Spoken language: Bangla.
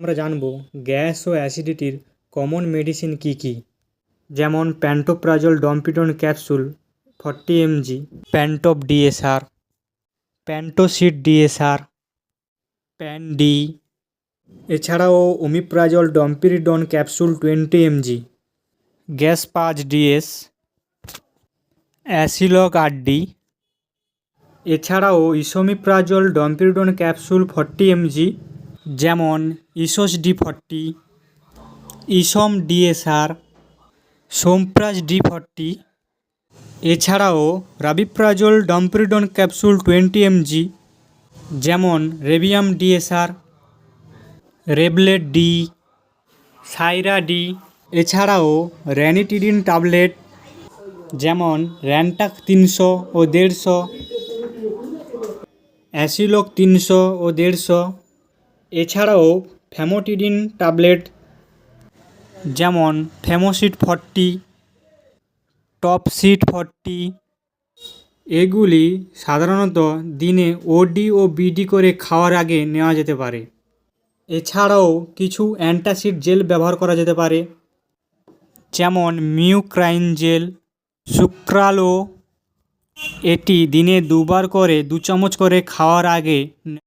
আমরা জানব গ্যাস ও অ্যাসিডিটির কমন মেডিসিন কী কী। যেমন pantoprazole domperidone capsule forty MG, Pantop DSR, Pantocid DSR, Pan D. এছাড়াও omeprazole domperidone capsule twenty MG gas পাঁচ ডিএস, অ্যাসিলক আরডি এছাড়াও esomeprazole domperidone capsule forty MG যেমন Esoz D forty, Esom DSR Sompraz D forty, এছাড়াও rabeprazole domperidone capsule twenty MG যেমন Rebium DSR Rablet D, Cyra D, এছাড়াও র্যানিটিডিন ট্যাবলেট, যেমন র্যান্টাক তিনশো ও দেড়শো, অ্যাসিলোক তিনশো ও দেড়শো এছাড়াও ফ্যামোটিডিন ট্যাবলেট, যেমন ফেমোসিড ফর্টি, টপসিড ফর্টি, এগুলি সাধারণত দিনে ওডি ও বিডি করে খাওয়ার আগে নেওয়া যেতে পারে। এছাড়াও কিছু অ্যান্টাসিড জেল ব্যবহার করা যেতে পারে, যেমন মিউক্রাইন জেল সুক্রালো এটি দিনে দুবার করে দু চামচ করে খাওয়ার আগে